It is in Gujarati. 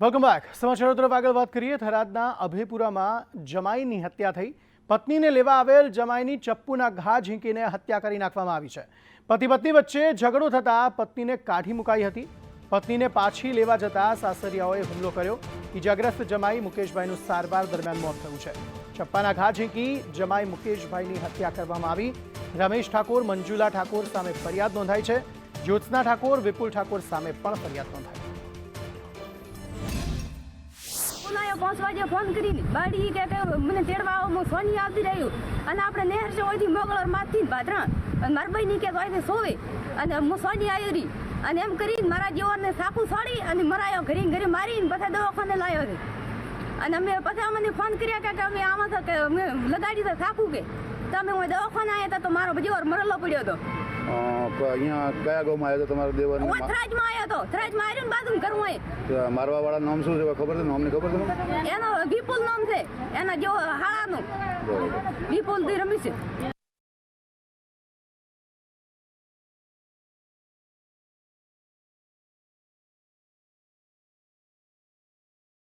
વેલકમ બેક સમાચારો તરફ આગળ વાત કરીએ. થરાદના અભયપુરામાં જમાઈની હત્યા થઈ. પત્નીને લેવા આવેલ જમાઈની ચપ્પુના ઘા ઝીંકીને હત્યા કરી નાખવામાં આવી છે. પતિ પત્ની વચ્ચે ઝઘડો થતાં પત્નીને કાઢી મુકાઈ હતી. પત્નીને પાછી લેવા જતા સાસરિયાઓએ હુમલો કર્યો. ઇજાગ્રસ્ત જમાઈ મુકેશભાઈનું સારવાર દરમિયાન મોત થયું છે. ચપ્પાના ઘા ઝીંકી જમાઈ મુકેશભાઈની હત્યા કરવામાં આવી. રમેશ ઠાકોર, મંજુલા ઠાકોર સામે ફરિયાદ નોંધાઈ છે. જ્યોત્સના ઠાકોર, વિપુલ ઠાકોર સામે પણ ફરિયાદ નોંધાઈ. પુનાયો પાંચ વાગે ફોન કરીને બાડી કે મને તેડવા આવો, હું સોની આવતી રહ્યું. અને આપણે નહેર છે ઓયથી મોગલરમાંથી ભાદરા અને મારા બહેની કે ભાઈ સોવે. અને હું સોની આવી રહી અને એમ કરીને મારા જીવનને સાપુ સોડી અને મરાયો ઘરે ઘરે મારીને બધા દવાખાને લાવ્યો છે. અને અમે પછી અમને ફોન કર્યા કે અમે આમાં તો કે લગાડી તો સાપુ કે તમે હું દવાખાને આવ્યા હતા તો મારો જીવર મરેલો પડ્યો હતો. અહીંયા કયા ગામમાં આવ્યો તમારો દેવર થરાજમાં આવ્યો હતો થરાજમાં આવ્યો ને બાજુ ઘર હોય. મારવા વાળા નામ શું છે? ખબર છે? નામની ખબર છે? એનો વિપુલ નામ છે. એના જેવો હાળાનું. વિપુલથી રમી છે.